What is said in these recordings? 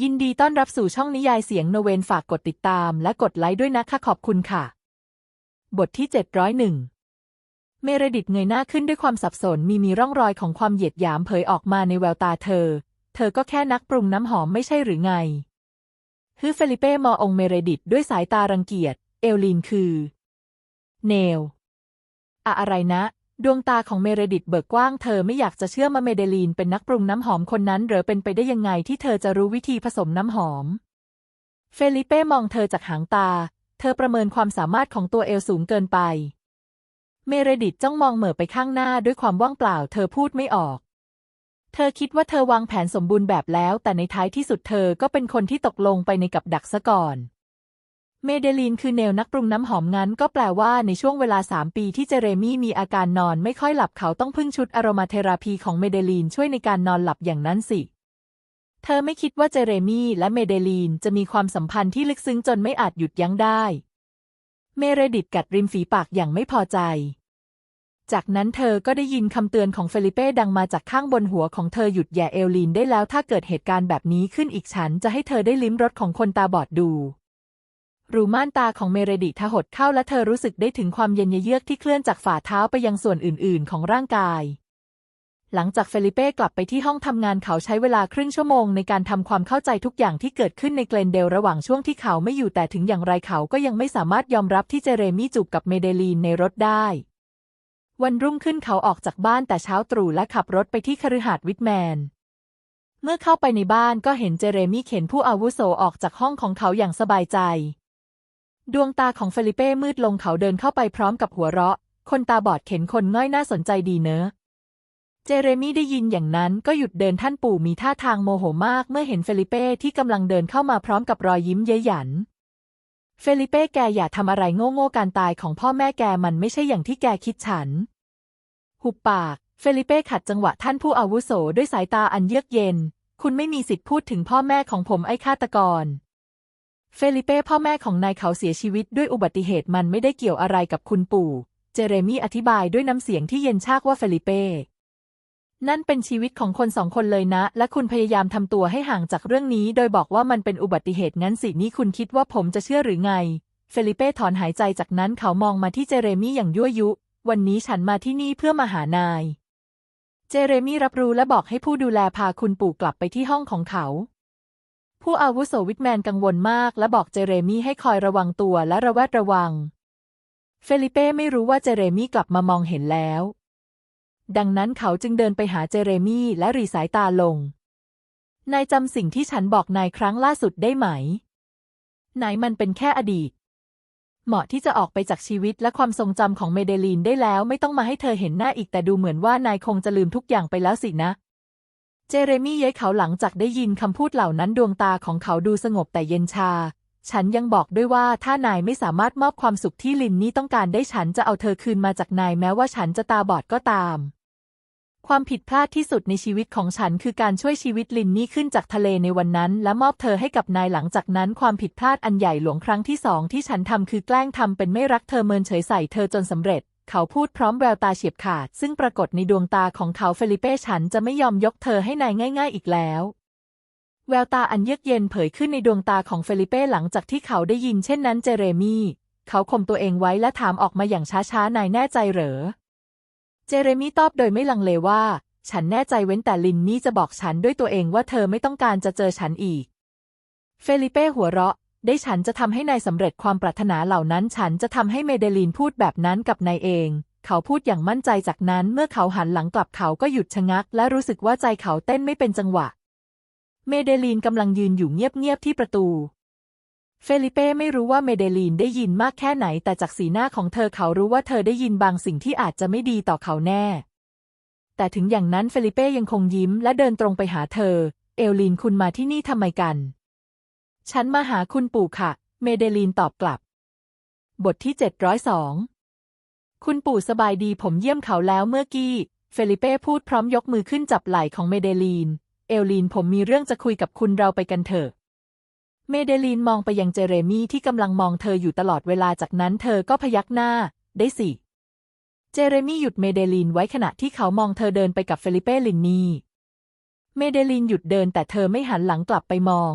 ยินดีต้อนรับสู่ช่องนิยายเสียงโนเวนฝากกดติดตามและกดไลค์ด้วยนะคะขอบคุณค่ะ บทที่ 701 เมเรดิตเงยหน้าขึ้นด้วยความสับสนมีมีร่องรอยของความเหยียดหยามเผยออกมาในแววตาเธอ เธอก็แค่นักปรุงน้ำหอมไม่ใช่หรือไงฮือเฟลิเป้มององเมเรดิตด้วยสายตารังเกียจ เอลลีนคือ เนลอะอะไรนะ ดวงตาของเมเรดิตเบิกกว้างเธอไม่อยากจะเชื่อมาเมเดลีนเป็นนักปรุงน้ำหอมคนนั้นหรือเป็นไปได้ยังไงที่เธอจะรู้วิธีผสมน้ำหอม เฟลิเป้มองเธอจากหางตา เธอประเมินความสามารถของตัวเอลสูงเกินไป เมเรดิตจ้องมองเหม่อไปข้างหน้าด้วยความว่างเปล่า เธอพูดไม่ออก เธอคิดว่าเธอวางแผนสมบูรณ์แบบแล้ว แต่ในท้ายที่สุดเธอก็เป็นคนที่ตกลงไปในกับดักซะก่อน เมเดลีนคือเนลนักปรุงน้ำหอมงั้นก็แปลว่าในช่วงเวลาสามปีที่เจเรมี่มีอาการนอนไม่ค่อยหลับเขาต้องพึ่งชุดอโรมาเทราพีของเมเดลีนช่วยในการนอนหลับอย่างนั้นสิ เธอไม่คิดว่าเจเรมี่และเมเดลีนจะมีความสัมพันธ์ที่ลึกซึ้งจนไม่อาจหยุดยั้งได้ เมเรดิตกัดริมฝีปากอย่างไม่พอใจ จากนั้นเธอก็ได้ยินคำเตือนของเฟลิเป้ดังมาจากข้างบนหัวของเธอหยุดแย่เอลลีนได้แล้วถ้าเกิดเหตุการณ์แบบนี้ขึ้นอีกฉันจะให้เธอได้ลิ้มรสของคนตาบอดดู รูม่านตาของเมเรดิทหดเข้าและเธอรู้สึกได้ถึงความเย็นเยือกที่เคลื่อนจากฝ่าเท้าไปยังส่วนอื่น ๆ ของร่างกาย หลังจากเฟลิเป้กลับไปที่ห้องทำงานเขาใช้เวลาครึ่งชั่วโมงในการทำความเข้าใจทุกอย่างที่เกิดขึ้นในเกลนเดลระหว่างช่วงที่เขาไม่อยู่แต่ถึงอย่างไรเขาก็ยังไม่สามารถยอมรับที่เจเรมี่จูบกับเมเดลีนในรถได้ วันรุ่งขึ้นเขาออกจากบ้านแต่เช้าตรู่และขับรถไปที่คฤหาสน์วิทแมนเมื่อเข้าไปในบ้านก็เห็นเจเรมี่เข็นผู้อาวุโสออกจากห้องของเขาอย่างสบายใจ ดวงตาของเฟลิเป้มืดลงเขาเดินเข้าไปพร้อมกับหัวเราะ คนตาบอดเข็นคนง่อยน่าสนใจดีเนอะ เจเรมี่ได้ยินอย่างนั้นก็หยุดเดินท่านปู่มีท่าทางโมโหมากเมื่อเห็นเฟลิเป้ที่กำลังเดินเข้ามาพร้อมกับรอยยิ้มเย้ยหยัน เฟลิเป้แกอย่าทำอะไรโง่ๆการตายของพ่อแม่แกมันไม่ใช่อย่างที่แกคิดฉัน หุบปาก เฟลิเป้ขัดจังหวะท่านผู้อาวุโสด้วยสายตาอันเยือกเย็น คุณไม่มีสิทธิ์พูดถึงพ่อแม่ของผมไอ้ฆาตกร เฟลิเป้พ่อแม่ของนายเขาเสียชีวิตด้วยอุบัติเหตุมันไม่ได้เกี่ยวอะไรกับคุณปู่ เจเรมี่อธิบายด้วยน้ำเสียงที่เย็นชากว่าเฟลิเป้นั่นเป็นชีวิตของคนสองคนเลยนะ และคุณพยายามทำตัวให้ห่างจากเรื่องนี้ โดยบอกว่ามันเป็นอุบัติเหตุงั้นสินี่คุณคิดว่าผมจะเชื่อหรือไง เฟลิเป้ถอนหายใจจากนั้นเขามองมาที่เจเรมี่อย่างยั่วยุ วันนี้ฉันมาที่นี่เพื่อมาหานาย เจเรมี่รับรู้และบอกให้ผู้ดูแลพาคุณปู่กลับไปที่ห้องของเขา ผู้อาวุโสวิทแมนกังวลมาก และบอกเจเรมี่ให้คอยระวังตัวและระแวดระวัง เฟลิเป้ไม่รู้ว่าเจเรมี่กลับมามองเห็นแล้ว ดังนั้นเขาจึงเดินไปหาเจเรมี่และรีสายตาลง นายจำสิ่งที่ฉันบอกนายครั้งล่าสุดได้ไหมไหนมันเป็นแค่อดีต เหมาะที่จะออกไปจากชีวิตและความทรงจำของเมเดลีนได้แล้ว ไม่ต้องมาให้เธอเห็นหน้าอีกแต่ดูเหมือนว่านายคงจะลืมทุกอย่างไปแล้วสินะ เจเรมี่เย้เขาหลังจากได้ยินคำพูดเหล่านั้นดวงตาของเขาดูสงบแต่เย็นชา ฉันยังบอกด้วยว่าถ้านายไม่สามารถมอบความสุขที่ลินนี่ต้องการได้ฉันจะเอาเธอคืนมาจากนายแม้ว่าฉันจะตาบอดก็ตาม ความผิดพลาดที่สุดในชีวิตของฉันคือการช่วยชีวิตลินนี่ขึ้นจากทะเลในวันนั้น และมอบเธอให้กับนายหลังจากนั้นความผิดพลาดอันใหญ่หลวงครั้งที่สองที่ฉันทำคือแกล้งทำเป็นไม่รักเธอเมินเฉยใส่เธอจนสำเร็จ เขาพูดพร้อมแววตาเฉียบขาด ซึ่งปรากฏในดวงตาของเขาเฟลิเป้ฉันจะไม่ยอมยกเธอให้นายง่าย ๆ อีกแล้วแววตาอันเยือกเย็นเผยขึ้นในดวงตาของเฟลิเป้หลังจากที่เขาได้ยินเช่นนั้นเจเรมี่เขาข่มตัวเองไว้และถามออกมาอย่างช้าๆ นายแน่ใจเหรอ เจเรมี่ตอบโดยไม่ลังเลว่า ฉันแน่ใจเว้นแต่ลินนี่จะบอกฉันด้วยตัวเองว่าเธอไม่ต้องการจะเจอฉันอีก เฟลิเป้หัวเราะ ได้ฉันจะทำให้นายสำเร็จความปรารถนาเหล่านั้นฉันจะทำให้เมเดลีนพูดแบบนั้นกับนายเอง เขาพูดอย่างมั่นใจจากนั้นเมื่อเขาหันหลังกลับเขาก็หยุดชะงัก และรู้สึกว่าใจเขาเต้นไม่เป็นจังหวะ เมเดลีนกำลังยืนอยู่เงียบๆที่ประตู เฟลิเป้ไม่รู้ว่าเมเดลีนได้ยินมากแค่ไหน แต่จากสีหน้าของเธอเขารู้ว่าเธอได้ยินบางสิ่งที่อาจจะไม่ดีต่อเขาแน่ แต่ถึงอย่างนั้นเฟลิเป้ยังคงยิ้มและเดินตรงไปหาเธอ เอลลีนคุณมาที่นี่ทำไมกัน ฉันมาหาคุณปู่ค่ะ เมเดลีนตอบกลับ บทที่ 702 คุณปู่สบายดีผมเยี่ยมเขาแล้วเมื่อกี้ เฟลิเป้พูดพร้อมยกมือขึ้นจับไหล่ของเมเดลีน เอลลีนผมมีเรื่องจะคุยกับคุณเราไปกันเถอะ เมเดลีนมองไปยังเจเรมี่ที่กำลังมองเธออยู่ตลอดเวลาจากนั้นเธอก็พยักหน้า ได้สิ เจเรมี่หยุดเมเดลีนไว้ขณะที่เขามองเธอเดินไปกับเฟลิเป้ลินนีเมเดลินหยุดเดินแต่เธอไม่หันหลังกลับไปมอง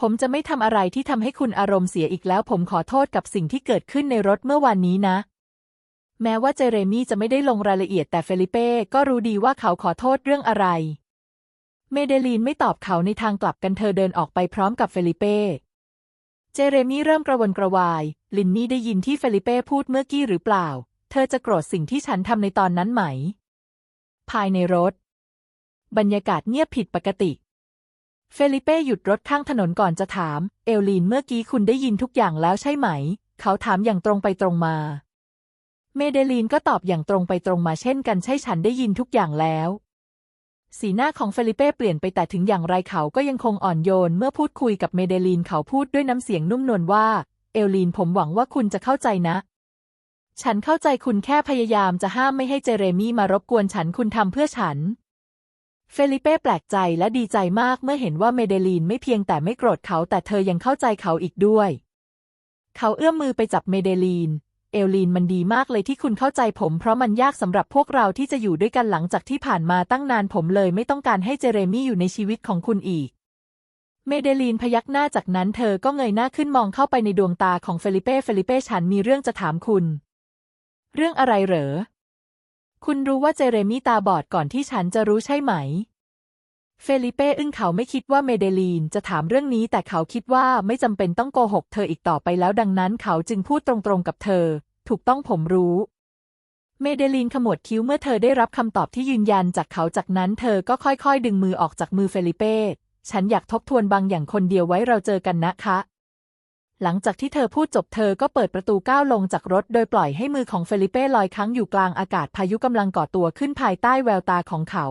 ผมจะไม่ทำอะไรที่ทำให้คุณอารมณ์เสียอีกแล้ว ผมขอโทษกับสิ่งที่เกิดขึ้นในรถเมื่อวานนี้นะ แม้ว่าเจเรมี่จะไม่ได้ลงรายละเอียดแต่เฟลิเป้ก็รู้ดีว่าเขาขอโทษเรื่องอะไร เมเดลีนไม่ตอบเขาในทางกลับกันเธอเดินออกไปพร้อมกับเฟลิเป้เจเรมี่เริ่มกระวนกระวาย ลินนี่ได้ยินที่เฟลิเป้พูดเมื่อกี้หรือเปล่า เธอจะโกรธสิ่งที่ฉันทำในตอนนั้นไหม ภายในรถ บรรยากาศเงียบผิดปกติ เฟลิเป้หยุดรถข้างถนนก่อนจะถาม เอลลีนเมื่อกี้คุณได้ยินทุกอย่างแล้วใช่ไหม เขาถามอย่างตรงไปตรงมา เมเดลีนก็ตอบอย่างตรงไปตรงมาเช่นกันใช่ฉันได้ยินทุกอย่างแล้ว สีหน้าของเฟลิเป้เปลี่ยนไปแต่ถึงอย่างไรเขาก็ยังคงอ่อนโยน เมื่อพูดคุยกับเมเดลีนเขาพูดด้วยน้ำเสียงนุ่มนวลว่า เอลลีนผมหวังว่าคุณจะเข้าใจนะฉันเข้าใจคุณแค่พยายามจะห้ามไม่ให้เจเรมี่มารบกวนฉันคุณทำเพื่อฉัน เฟลิเป้แปลกใจและดีใจมากเมื่อเห็นว่าเมเดลีนไม่เพียงแต่ไม่โกรธเขาแต่เธอยังเข้าใจเขาอีกด้วย เขาเอื้อมมือไปจับเมเดลีน เอลลีนมันดีมากเลยที่คุณเข้าใจผม เพราะมันยากสำหรับพวกเราที่จะอยู่ด้วยกันหลังจากที่ผ่านมาตั้งนานผมเลยไม่ต้องการให้เจเรมี่อยู่ในชีวิตของคุณอีก เมเดลีนพยักหน้าจากนั้นเธอก็เงยหน้าขึ้นมองเข้าไปในดวงตาของเฟลิเป้ เฟลิเป้ฉันมีเรื่องจะถามคุณ เรื่องอะไรเหรอ คุณรู้ว่าเจเรมี่ตาบอดก่อนที่ฉันจะรู้ใช่ไหม เฟลิเป้อึ้งเขาไม่คิดว่าเมเดลีนจะถามเรื่องนี้ แต่เขาคิดว่าไม่จำเป็นต้องโกหกเธออีกต่อไปแล้วดังนั้นเขาจึงพูดตรงๆกับเธอ ถูกต้องผมรู้ เมเดลีนขมวดคิ้วเมื่อเธอได้รับคำตอบที่ยืนยันจากเขาจากนั้นเธอก็ค่อยๆ ดึงมือออกจากมือเฟลิเป้ ฉันอยากทบทวนบางอย่างคนเดียวไว้เราเจอกันนะคะ หลังจากที่เธอพูดจบเธอก็เปิดประตูก้าวลงจากรถ โดยปล่อยให้มือของเฟลิเป้ลอยค้างอยู่กลางอากาศพายุกำลังก่อตัวขึ้นภายใต้แววตาของเขา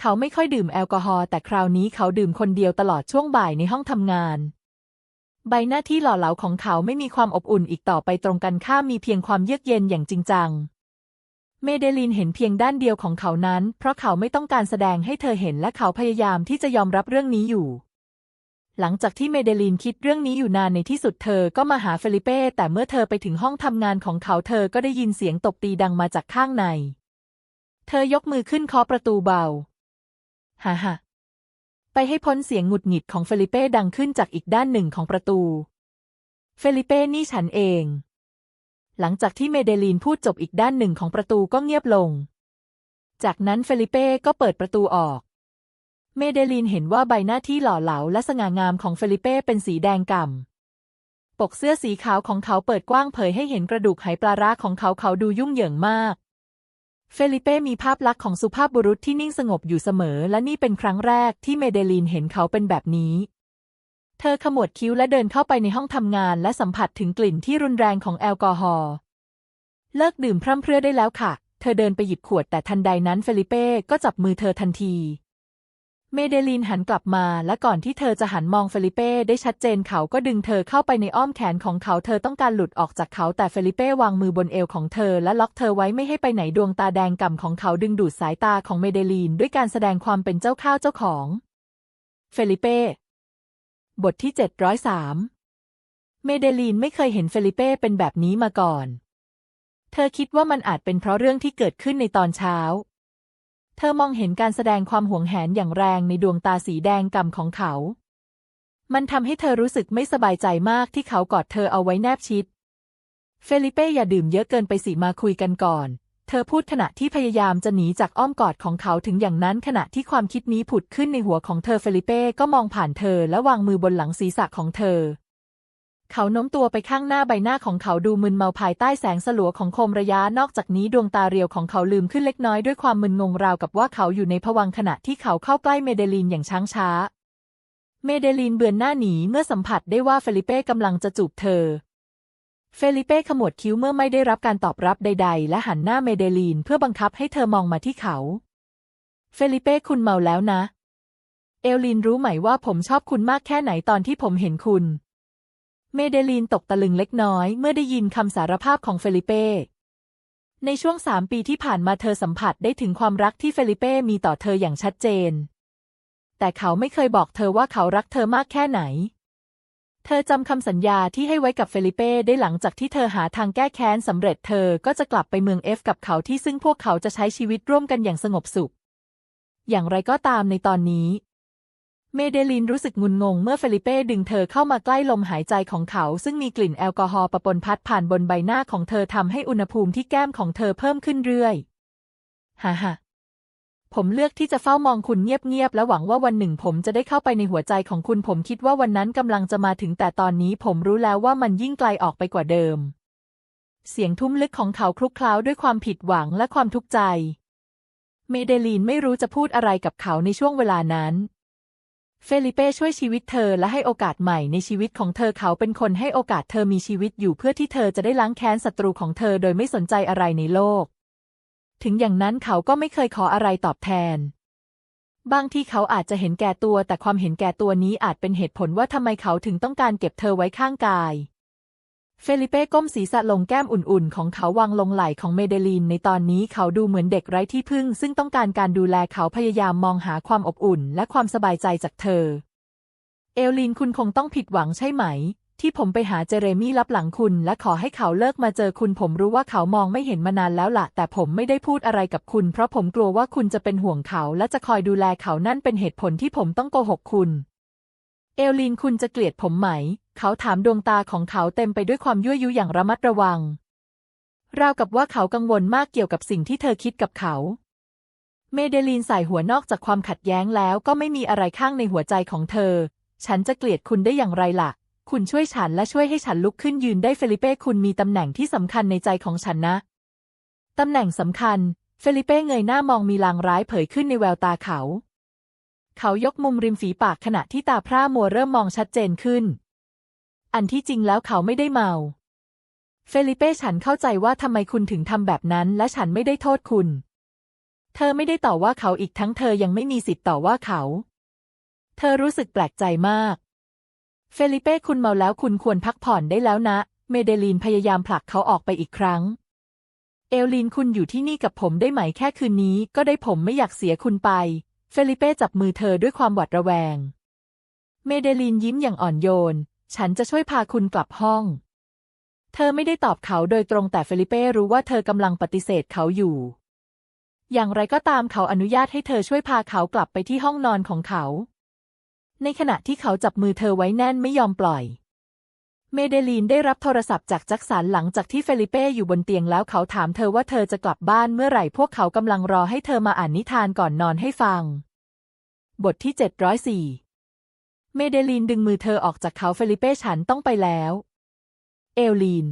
เขาไม่ค่อยดื่มแอลกอฮอล์แต่คราวนี้เขาดื่มคนเดียวตลอดช่วงบ่ายในห้องทำงาน ใบหน้าที่หล่อเหลาของเขาไม่มีความอบอุ่นอีกต่อไปตรงกันข้ามมีเพียงความเยือกเย็นอย่างจริงจัง เมเดลินเห็นเพียงด้านเดียวของเขานั้น เพราะเขาไม่ต้องการแสดงให้เธอเห็นและเขาพยายามที่จะยอมรับเรื่องนี้อยู่ หลังจากที่เมเดลินคิดเรื่องนี้อยู่นานในที่สุดเธอก็มาหาเฟลิเป้แต่เมื่อเธอไปถึงห้องทำงานของเขาเธอก็ได้ยินเสียงตบตีดังมาจากข้างใน เธอยกมือขึ้นเคาะประตูเบาฮ่าฮ่าไปให้พ้นเสียงหงุดหงิดของเฟลิเป้ดังขึ้นจากอีกด้านหนึ่งของประตู เฟลิเป้นี่ฉันเอง หลังจากที่เมเดลีนพูดจบอีกด้านหนึ่งของประตูก็เงียบลง จากนั้นเฟลิเป้ก็เปิดประตูออก เมเดลีนเห็นว่าใบหน้าที่หล่อเหลาและสง่างามของเฟลิเป้เป็นสีแดงก่ำ ปกเสื้อสีขาวของเขาเปิดกว้างเผยให้เห็นกระดูกไหปลาร้าของเขาเขาดูยุ่งเหยิงมาก เฟลิเป้มีภาพลักษณ์ของสุภาพบุรุษที่นิ่งสงบอยู่เสมอ และนี่เป็นครั้งแรกที่เมเดลีนเห็นเขาเป็นแบบนี้ เธอขมวดคิ้วและเดินเข้าไปในห้องทำงานและสัมผัสถึงกลิ่นที่รุนแรงของแอลกอฮอล์ เลิกดื่มพร่ำเพรื่อได้แล้วค่ะ เธอเดินไปหยิบขวดแต่ทันใดนั้นเฟลิเป้ก็จับมือเธอทันที เมเดลีนหันกลับมาและก่อนที่เธอจะหันมองเฟลิเป้ได้ชัดเจนเขาก็ดึงเธอเข้าไปในอ้อมแขนของเขาเธอต้องการหลุดออกจากเขาแต่เฟลิเป้วางมือบนเอวของเธอและล็อกเธอไว้ไม่ให้ไปไหนดวงตาแดงก่ำของเขาดึงดูดสายตาของเมเดลีนด้วยการแสดงความเป็นเจ้าข้าวเจ้าของ เฟลิเป้ บทที่ 703 เมเดลีนไม่เคยเห็นเฟลิเป้เป็นแบบนี้มาก่อน เธอคิดว่ามันอาจเป็นเพราะเรื่องที่เกิดขึ้นในตอนเช้า เธอมองเห็นการแสดงความหวงแหนอย่างแรงในดวงตาสีแดงก่ำของเขา มันทำให้เธอรู้สึกไม่สบายใจมากที่เขากอดเธอเอาไว้แนบชิด เฟลิเป้อย่าดื่มเยอะเกินไปสิมาคุยกันก่อน เธอพูดขณะที่พยายามจะหนีจากอ้อมกอดของเขาถึงอย่างนั้นขณะที่ความคิดนี้ผุดขึ้นในหัวของเธอเฟลิเป้ก็มองผ่านเธอและวางมือบนหลังศีรษะของเธอ เขาโน้มตัวไปข้างหน้าใบหน้าของเขาดูมึนเมาภายใต้แสงสลัวของโคมระยะนอกจากนี้ดวงตาเรียวของเขาลืมขึ้นเล็กน้อยด้วยความมึนงงราวกับว่าเขาอยู่ในภวังขณะที่เขาเข้าใกล้เมเดลีนอย่างช้างช้า เมเดลีนเบือนหน้าหนีเมื่อสัมผัสได้ว่าเฟลิเป้กำลังจะจูบเธอ เฟลิเป้ขมวดคิ้วเมื่อไม่ได้รับการตอบรับใด ๆ และหันหน้าเมเดลีนเพื่อบังคับให้เธอมองมาที่เขา เฟลิเป้คุณเมาแล้วนะ เอลลินรู้ไหมว่าผมชอบคุณมากแค่ไหนตอนที่ผมเห็นคุณ เมเดลีนตกตะลึงเล็กน้อยเมื่อได้ยินคำสารภาพของเฟลิเป้ ในช่วงสามปีที่ผ่านมาเธอสัมผัสได้ถึงความรักที่เฟลิเป้มีต่อเธออย่างชัดเจน แต่เขาไม่เคยบอกเธอว่าเขารักเธอมากแค่ไหน เธอจำคำสัญญาที่ให้ไว้กับเฟลิเป้ได้หลังจากที่เธอหาทางแก้แค้นสำเร็จเธอก็จะกลับไปเมืองเอฟกับเขาที่ซึ่งพวกเขาจะใช้ชีวิตร่วมกันอย่างสงบสุข อย่างไรก็ตามในตอนนี้ เมเดลินรู้สึกงุนงงเมื่อเฟลิเป้ดึงเธอเข้ามาใกล้ลมหายใจของเขา ซึ่งมีกลิ่นแอลกอฮอล์ปะปนพัดผ่านบนใบหน้าของเธอทำให้อุณหภูมิที่แก้มของเธอเพิ่มขึ้นเรื่อยฮ่าฮ่าผมเลือกที่จะเฝ้ามองคุณเงียบๆ และหวังว่าวันหนึ่งผมจะได้เข้าไปในหัวใจของคุณ ผมคิดว่าวันนั้นกำลังจะมาถึงแต่ตอนนี้ผมรู้แล้วว่ามันยิ่งไกลออกไปกว่าเดิม เสียงทุ้มลึกของเขาคลุกคล้าด้วยความผิดหวังและความทุกข์ใจ เมเดลีนไม่รู้จะพูดอะไรกับเขาในช่วงเวลานั้น เฟลิเป้ช่วยชีวิตเธอและให้โอกาสใหม่ในชีวิตของเธอเขาเป็นคนให้โอกาสเธอมีชีวิตอยู่เพื่อที่เธอจะได้ล้างแค้นศัตรูของเธอโดยไม่สนใจอะไรในโลก ถึงอย่างนั้นเขาก็ไม่เคยขออะไรตอบแทน บางที่เขาอาจจะเห็นแก่ตัวแต่ความเห็นแก่ตัวนี้อาจเป็นเหตุผลว่าทำไมเขาถึงต้องการเก็บเธอไว้ข้างกาย เฟลิเป้ก้มศีรษะลงแก้มอุ่นๆ ของเขาวางลงไหล่ของเมเดลีนในตอนนี้เขาดูเหมือนเด็กไร้ที่พึ่ง ซึ่งต้องการการดูแลเขาพยายามมองหาความอบอุ่น และความสบายใจจากเธอ เอลลินคุณคงต้องผิดหวังใช่ไหม ที่ผมไปหาเจเรมี่รับหลังคุณ และขอให้เขาเลิกมาเจอคุณผมรู้ว่าเขามองไม่เห็นมานานแล้วล่ะ แต่ผมไม่ได้พูดอะไรกับคุณ เพราะผมกลัวว่าคุณจะเป็นห่วงเขา และจะคอยดูแลเขานั่นเป็นเหตุผลที่ผมต้องโกหกคุณ เอลลินคุณจะเกลียดผมไหม เขาถามดวงตาของเขาเต็มไปด้วยความยั่วยุอย่างระมัดระวัง ราวกับว่าเขากังวลมากเกี่ยวกับสิ่งที่เธอคิดกับเขา เมเดลีนใส่หัวนอกจากความขัดแย้งแล้วก็ไม่มีอะไรข้างในหัวใจของเธอ ฉันจะเกลียดคุณได้อย่างไรล่ะ คุณช่วยฉันและช่วยให้ฉันลุกขึ้นยืนได้เฟลิเป้คุณมีตำแหน่งที่สำคัญในใจของฉันนะ ตำแหน่งสำคัญ เฟลิเป้เงยหน้ามองมีลางร้ายเผยขึ้นในแววตาเขา เขายกมุมริมฝีปากขณะที่ตาพร่ามัวเริ่มมองชัดเจนขึ้น อันที่จริงแล้วเขาไม่ได้เมา เฟลิเป้ฉันเข้าใจว่าทำไมคุณถึงทำแบบนั้น และฉันไม่ได้โทษคุณ เธอไม่ได้ต่อว่าเขาอีกทั้งเธอยังไม่มีสิทธิ์ต่อว่าเขา เธอรู้สึกแปลกใจมาก เฟลิเป้คุณเมาแล้วคุณควรพักผ่อนได้แล้วนะ เมเดลีนพยายามผลักเขาออกไปอีกครั้งเอลลินคุณอยู่ที่นี่กับผมได้ไหมแค่คืนนี้ ก็ได้ผมไม่อยากเสียคุณไป เฟลิเป้จับมือเธอด้วยความหวาดระแวง เมเดลีนยิ้มอย่างอ่อนโยน ฉันจะช่วยพาคุณกลับห้อง เธอไม่ได้ตอบเขาโดยตรงแต่เฟลิเป้รู้ว่าเธอกำลังปฏิเสธเขาอยู่ อย่างไรก็ตามเขาอนุญาตให้เธอช่วยพาเขากลับไปที่ห้องนอนของเขา ในขณะที่เขาจับมือเธอไว้แน่นไม่ยอมปล่อย เมเดลีนได้รับโทรศัพท์จากแจ็คสันหลังจากที่เฟลิเป้อยู่บนเตียงแล้วเขาถามเธอว่าเธอจะกลับบ้านเมื่อไหร่พวกเขากำลังรอให้เธอมาอ่านนิทานก่อนนอนให้ฟัง บทที่ 704 เมเดลีนดึงมือเธอออกจากเขาเฟลิเป้ฉันต้องไปแล้ว เอลลีน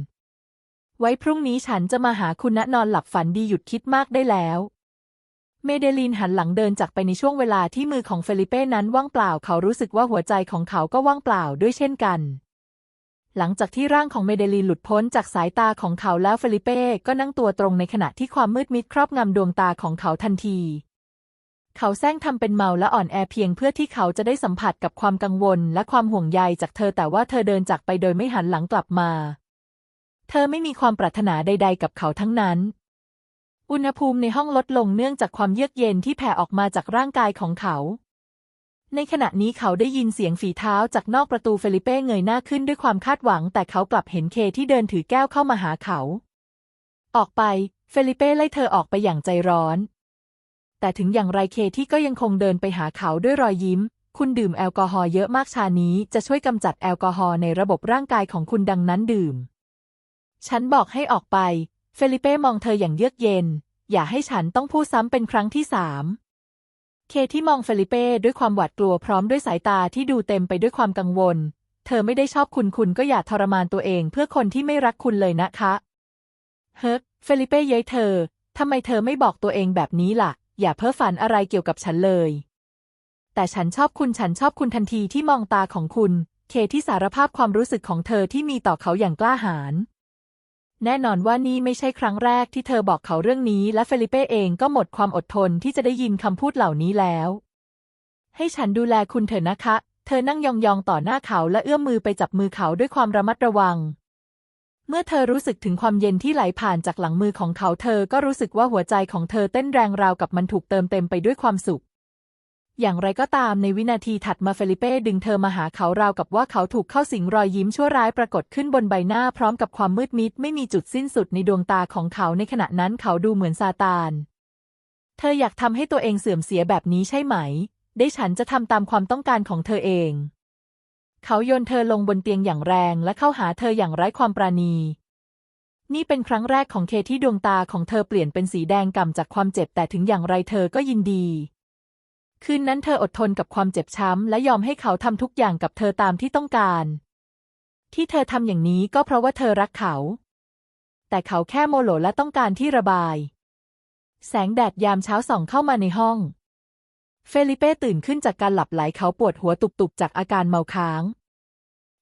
ไว้พรุ่งนี้ฉันจะมาหาคุณนะนอนหลับฝันดีหยุดคิดมากได้แล้ว เมเดลีนหันหลังเดินจากไปในช่วงเวลาที่มือของเฟลิเป้นั้นว่างเปล่า เขารู้สึกว่าหัวใจของเขาก็ว่างเปล่าด้วยเช่นกัน หลังจากที่ร่างของเมเดลีนหลุดพ้นจากสายตาของเขาแล้วเฟลิเป้ก็นั่งตัวตรงในขณะที่ความมืดมิดครอบงำดวงตาของเขาทันที เขาแซงทำเป็นเมาและอ่อนแอเพียงเพื่อที่เขาจะได้สัมผัสกับความกังวลและความห่วงใยจากเธอแต่ว่าเธอเดินจากไปโดยไม่หันหลังกลับมา เธอไม่มีความปรารถนาใด ๆ กับเขาทั้งนั้น อุณหภูมิในห้องลดลงเนื่องจากความเยือกเย็นที่แผ่ออกมาจากร่างกายของเขา ในขณะนี้เขาได้ยินเสียงฝีเท้าจากนอกประตูเฟลิเป้เงยหน้าขึ้นด้วยความคาดหวัง แต่เขากลับเห็นเคที่เดินถือแก้วเข้ามาหาเขา ออกไปเฟลิเป้ไล่เธอออกไปอย่างใจร้อน แต่ถึงอย่างไรเคที่ก็ยังคงเดินไปหาเขาด้วยรอยยิ้ม คุณดื่มแอลกอฮอล์เยอะมากชานี้จะช่วยกำจัดแอลกอฮอล์ในระบบร่างกายของคุณดังนั้นดื่ม ฉันบอกให้ออกไป เฟลิเป้มองเธออย่างเยือกเย็น อย่าให้ฉันต้องพูดซ้ำเป็นครั้งที่สาม เคที่มองเฟลิเป้ด้วยความหวาดกลัวพร้อมด้วยสายตาที่ดูเต็มไปด้วยความกังวล เธอไม่ได้ชอบคุณคุณก็อย่าทรมานตัวเองเพื่อคนที่ไม่รักคุณเลยนะคะเฮ้เฟลิเป้เย้ยเธอ ทำไมเธอไม่บอกตัวเองแบบนี้ล่ะ อย่าเพ้อฝันอะไรเกี่ยวกับฉันเลย แต่ฉันชอบคุณฉันชอบคุณทันทีที่มองตาของคุณ เคที่สารภาพความรู้สึกของเธอที่มีต่อเขาอย่างกล้าหาญ แน่นอนว่านี่ไม่ใช่ครั้งแรกที่เธอบอกเขาเรื่องนี้ และเฟลิเป้เองก็หมดความอดทนที่จะได้ยินคำพูดเหล่านี้แล้ว ให้ฉันดูแลคุณเถอะนะคะ เธอนั่งยองๆต่อหน้าเขาและเอื้อมมือไปจับมือเขาด้วยความระมัดระวัง เมื่อเธอรู้สึกถึงความเย็นที่ไหลผ่านจากหลังมือของเขา เธอก็รู้สึกว่าหัวใจของเธอเต้นแรงราวกับมันถูกเติมเต็มไปด้วยความสุข อย่างไรก็ตามในวินาทีถัดมาเฟลิเป้ดึงเธอมาหาเขาราวกับว่าเขาถูกเข้าสิงรอยยิ้มชั่วร้ายปรากฏขึ้นบนใบหน้าพร้อมกับความมืดมิดไม่มีจุดสิ้นสุดในดวงตาของเขาในขณะนั้นเขาดูเหมือนซาตาน เธออยากทำให้ตัวเองเสื่อมเสียแบบนี้ใช่ไหม ได้ฉันจะทำตามความต้องการของเธอเอง เขาโยนเธอลงบนเตียงอย่างแรงและเข้าหาเธออย่างไร้ความปราณี นี่เป็นครั้งแรกของเคที่ดวงตาของเธอเปลี่ยนเป็นสีแดงก่ำจากความเจ็บแต่ถึงอย่างไรเธอก็ยินดี คืนนั้นเธออดทนกับความเจ็บช้ำและยอมให้เขาทำทุกอย่างกับเธอตามที่ต้องการ ที่เธอทำอย่างนี้ก็เพราะว่าเธอรักเขา แต่เขาแค่โมโหและต้องการที่ระบาย แสงแดดยามเช้าส่องเข้ามาในห้อง เฟลิเป้ตื่นขึ้นจากการหลับไหลเขาปวดหัวตุบๆจากอาการเมาค้าง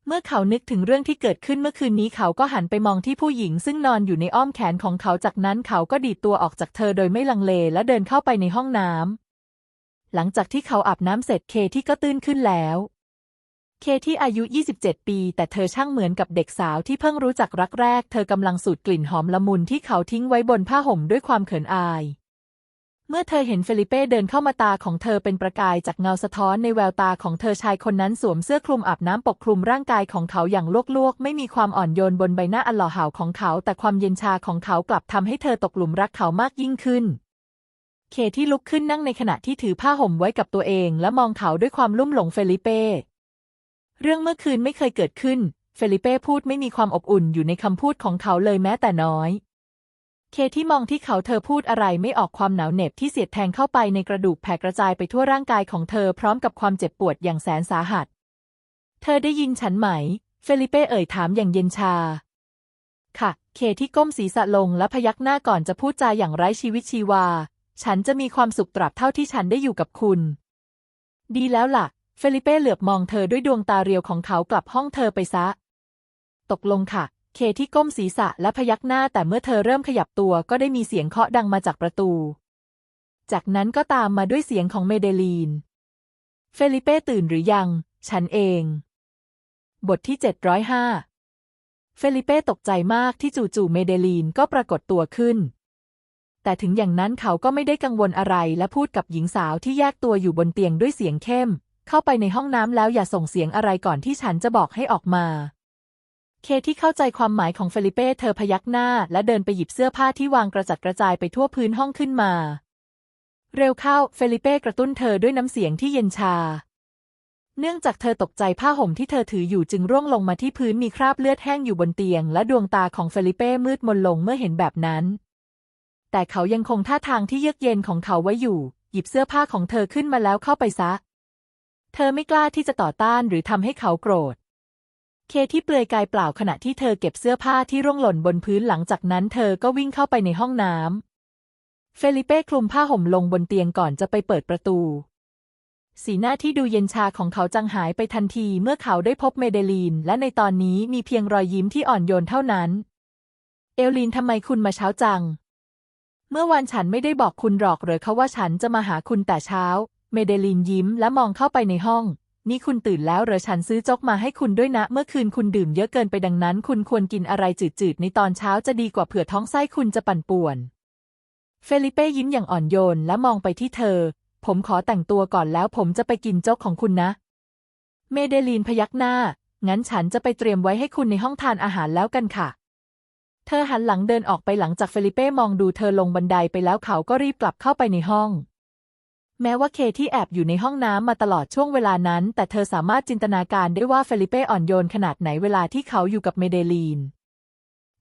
เมื่อเขานึกถึงเรื่องที่เกิดขึ้นเมื่อคืนนี้เขาก็หันไปมองที่ผู้หญิงซึ่งนอนอยู่ในอ้อมแขนของเขาจากนั้นเขาก็ดีดตัวออกจากเธอโดยไม่ลังเลและเดินเข้าไปในห้องน้ำ หลังจากที่เขาอาบน้ำเสร็จเคที่ก็ตื่นขึ้นแล้ว เคที่อายุ 27 ปี แต่เธอช่างเหมือนกับเด็กสาวที่เพิ่งรู้จักรักแรก เธอกำลังสูดกลิ่นหอมละมุนที่เขาทิ้งไว้บนผ้าห่มด้วยความเขินอาย เมื่อเธอเห็นเฟลิเป้เดินเข้ามาตาของเธอเป็นประกายจากเงาสะท้อนในแววตาของเธอชายคนนั้นสวมเสื้อคลุมอาบน้ำปกคลุมร่างกายของเขาอย่างลวกๆ ไม่มีความอ่อนโยนบนใบหน้าอันหล่อหลาของเขา แต่ความเย็นชาของเขากลับทำให้เธอตกหลุมรักเขามากยิ่งขึ้น เคที่ลุกขึ้นนั่งในขณะที่ถือผ้าห่มไว้กับตัวเอง และมองเขาด้วยความลุ่มหลงเฟลิเป้ เรื่องเมื่อคืนไม่เคยเกิดขึ้น เฟลิเป้พูดไม่มีความอบอุ่นอยู่ในคำพูดของเขาเลยแม้แต่น้อย เคที่มองที่เขาเธอพูดอะไรไม่ออกความหนาวเหน็บที่เสียดแทงเข้าไปในกระดูกแผ่กระจายไปทั่วร่างกายของเธอพร้อมกับความเจ็บปวดอย่างแสนสาหัส เธอได้ยินฉันไหม เฟลิเป้เอ่ยถามอย่างเย็นชาค่ะ เคที่ก้มศีรษะลงและพยักหน้าก่อนจะพูดจาอย่างไร้ชีวิตชีวา ฉันจะมีความสุขตราบเท่าที่ฉันได้อยู่กับคุณ ดีแล้วล่ะ เฟลิเป้เหลือบมองเธอด้วยดวงตาเรียวของเขากลับห้องเธอไปซะ ตกลงค่ะ เคที่ก้มศีรษะและพยักหน้าแต่เมื่อเธอเริ่มขยับตัวก็ได้มีเสียงเคาะดังมาจากประตู จากนั้นก็ตามมาด้วยเสียงของเมเดลีน เฟลิเป้ตื่นหรือยัง ฉันเอง บทที่ 705 เฟลิเป้ตกใจมากที่จู่ๆเมเดลีนก็ปรากฏตัวขึ้น แต่ถึงอย่างนั้นเขาก็ไม่ได้กังวลอะไรและพูดกับหญิงสาวที่แยกตัวอยู่บนเตียงด้วยเสียงเข้ม เข้าไปในห้องน้ำแล้วอย่าส่งเสียงอะไรก่อนที่ฉันจะบอกให้ออกมา เคที่เข้าใจความหมายของเฟลิเป้เธอพยักหน้า และเดินไปหยิบเสื้อผ้าที่วางกระจัดกระจายไปทั่วพื้นห้องขึ้นมา เร็วเข้าเฟลิเป้กระตุ้นเธอด้วยน้ำเสียงที่เย็นชา เนื่องจากเธอตกใจผ้าห่มที่เธอถืออยู่จึงร่วงลงมาที่พื้นมีคราบเลือดแห้งอยู่บนเตียง และดวงตาของเฟลิเป้มืดมนลงเมื่อเห็นแบบนั้น แต่เขายังคงท่าทางที่เยือกเย็นของเขาไว้อยู่ หยิบเสื้อผ้าของเธอขึ้นมาแล้วเข้าไปซะ เธอไม่กล้าที่จะต่อต้านหรือทำให้เขาโกรธ เคที่เปลือยกายเปล่าขณะที่เธอเก็บเสื้อผ้าที่ร่วงหล่นบนพื้นหลังจากนั้นเธอก็วิ่งเข้าไปในห้องน้ำเฟลิเป้คลุมผ้าห่มลงบนเตียงก่อนจะไปเปิดประตู สีหน้าที่ดูเย็นชาของเขาจังหายไปทันทีเมื่อเขาได้พบเมเดลีน และในตอนนี้มีเพียงรอยยิ้มที่อ่อนโยนเท่านั้น เอลลีนทำไมคุณมาเช้าจัง เมื่อวานฉันไม่ได้บอกคุณหรอกเหรอเขาว่าฉันจะมาหาคุณแต่เช้า เมเดลีนยิ้มและมองเข้าไปในห้อง นี่คุณตื่นแล้วหรือฉันซื้อโจ๊กมาให้คุณด้วยนะ เมื่อคืนคุณดื่มเยอะเกินไปดังนั้น คุณควรกินอะไรจืดๆในตอนเช้าจะดีกว่าเผื่อท้องไส้คุณจะปั่นป่วน เฟลิเป้ยิ้มอย่างอ่อนโยนและมองไปที่เธอ ผมขอแต่งตัวก่อนแล้วผมจะไปกินโจ๊กของคุณนะ เมเดลีนพยักหน้า งั้นฉันจะไปเตรียมไว้ให้คุณในห้องทานอาหารแล้วกันค่ะ เธอหันหลังเดินออกไปหลังจากเฟลิเป้มองดูเธอลงบันไดไปแล้วเขาก็รีบกลับเข้าไปในห้อง แม้ว่าเคที่แอบอยู่ในห้องน้ำมาตลอดช่วงเวลานั้น แต่เธอสามารถจินตนาการได้ว่าเฟลิเป้อ่อนโยนขนาดไหนเวลาที่เขาอยู่กับเมเดลีน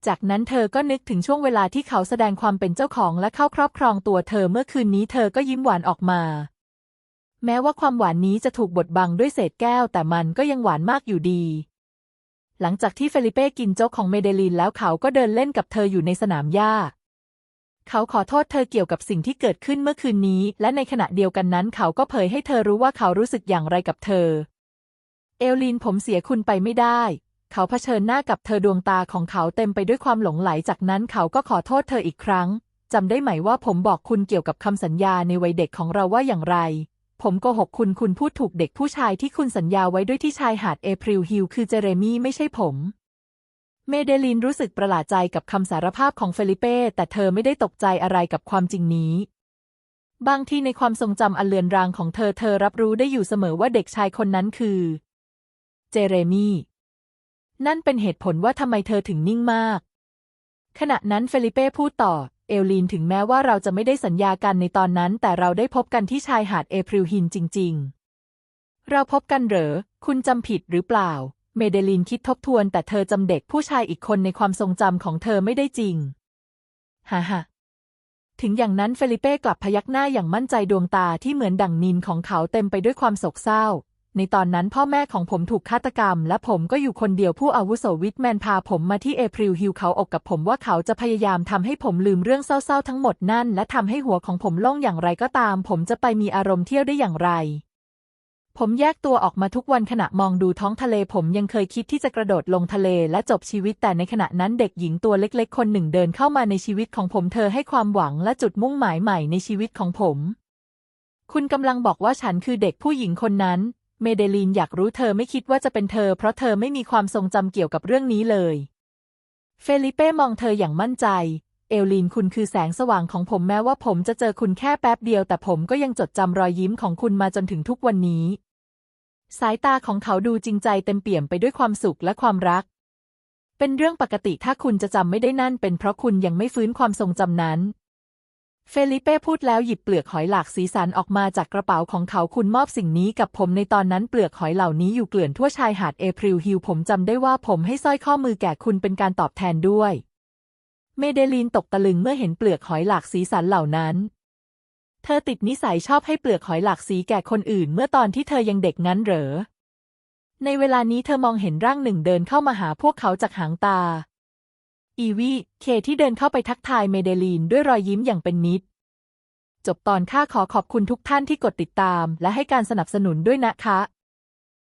จากนั้นเธอก็นึกถึงช่วงเวลาที่เขาแสดงความเป็นเจ้าของและเข้าครอบครองตัวเธอเมื่อคืนนี้เธอก็ยิ้มหวานออกมา แม้ว่าความหวานนี้จะถูกบดบังด้วยเศษแก้ว แต่มันก็ยังหวานมากอยู่ดี หลังจากที่เฟลิเป้กินโจ๊กของเมเดลินแล้วเขาก็เดินเล่นกับเธออยู่ในสนามหญ้า เขาขอโทษเธอเกี่ยวกับสิ่งที่เกิดขึ้นเมื่อคืนนี้ และในขณะเดียวกันนั้น เขาก็เผยให้เธอรู้ว่าเขารู้สึกอย่างไรกับเธอ เอลลินผมเสียคุณไปไม่ได้ เขาเผชิญหน้ากับเธอดวงตาของเขาเต็มไปด้วยความหลงไหลจากนั้นเขาก็ขอโทษเธออีกครั้งจำได้ไหมว่าผมบอกคุณเกี่ยวกับคำสัญญาในวัยเด็กของเราว่าอย่างไร ผมโกหกคุณคุณพูดถูกเด็กผู้ชายที่คุณสัญญาไว้ด้วยที่ชายหาดเอพริลฮิลคือเจเรมี่ไม่ใช่ผม เมเดลินรู้สึกประหลาดใจกับคำสารภาพของเฟลิเป้แต่เธอไม่ได้ตกใจอะไรกับความจริงนี้ บางทีในความทรงจำอันเลือนรางของเธอเธอรับรู้ได้อยู่เสมอว่าเด็กชายคนนั้นคือ เจเรมี่นั่นเป็นเหตุผลว่าทำไมเธอถึงนิ่งมาก ขณะนั้นเฟลิเป้พูดต่อ เอลลีนถึงแม้ว่าเราจะไม่ได้สัญญากันในตอนนั้น แต่เราได้พบกันที่ชายหาดเอพริลฮินจริง ๆ เราพบกันเหรอ คุณจำผิดหรือเปล่า เมเดลินคิดทบทวน แต่เธอจำเด็กผู้ชายอีกคนในความทรงจำของเธอไม่ได้จริง ฮ่าฮ่าถึงอย่างนั้นเฟลิเป้กลับพยักหน้าอย่างมั่นใจดวงตาที่เหมือนดั่งนินของเขาเต็มไปด้วยความโศกเศร้า ในตอนนั้นพ่อแม่ของผมถูกฆาตกรรม และผมก็อยู่คนเดียวผู้อาวุโสวิทแมนพาผมมาที่เอพริลฮิลเขาอกกับผมว่าเขาจะพยายามทำให้ผมลืมเรื่องเศร้าๆทั้งหมดนั่น และทำให้หัวของผมโล่งอย่างไรก็ตาม ผมจะไปมีอารมณ์เที่ยวได้อย่างไร ผมแยกตัวออกมาทุกวันขณะมองดูท้องทะเล ผมยังเคยคิดที่จะกระโดดลงทะเลและจบชีวิตแต่ในขณะนั้นเด็กหญิงตัวเล็ก ๆ คนหนึ่งเดินเข้ามาในชีวิตของผมเธอให้ความหวังและจุดมุ่งหมายใหม่ในชีวิตของผมคุณกำลังบอกว่าฉันคือเด็กผู้หญิงคนนั้น เมเดลีนอยากรู้เธอไม่คิดว่าจะเป็นเธอ เพราะเธอไม่มีความทรงจำเกี่ยวกับเรื่องนี้เลย เฟลิเป้มองเธออย่างมั่นใจ เอลลีนคุณคือแสงสว่างของผมแม้ว่าผมจะเจอคุณแค่แป๊บเดียว แต่ผมก็ยังจดจำรอยยิ้มของคุณมาจนถึงทุกวันนี้ สายตาของเขาดูจริงใจเต็มเปี่ยมไปด้วยความสุขและความรัก เป็นเรื่องปกติถ้าคุณจะจำไม่ได้นั่นเป็นเพราะคุณยังไม่ฟื้นความทรงจำนั้น เฟลิเป้พูดแล้วหยิบเปลือกหอยหลากสีสันออกมาจากกระเป๋าของเขาคุณมอบสิ่งนี้กับผมในตอนนั้นเปลือกหอยเหล่านี้อยู่เกลื่อนทั่วชายหาดเอพริลฮิลผมจำได้ว่าผมให้สร้อยข้อมือแก่คุณเป็นการตอบแทนด้วย เมเดลีนตกตะลึงเมื่อเห็นเปลือกหอยหลากสีสันเหล่านั้น เธอติดนิสัยชอบให้เปลือกหอยหลากสีแก่คนอื่น เมื่อตอนที่เธอยังเด็กงั้นเหรอ ในเวลานี้เธอมองเห็นร่างหนึ่งเดินเข้ามาหาพวกเขาจากหางตา อีวีเคที่เดินเข้าไปทักทายเมเดลีนด้วยรอยยิ้มอย่างเป็นนิด จบตอนข้าขอขอบคุณทุกท่านที่กดติดตาม และให้การสนับสนุนด้วยนะคะ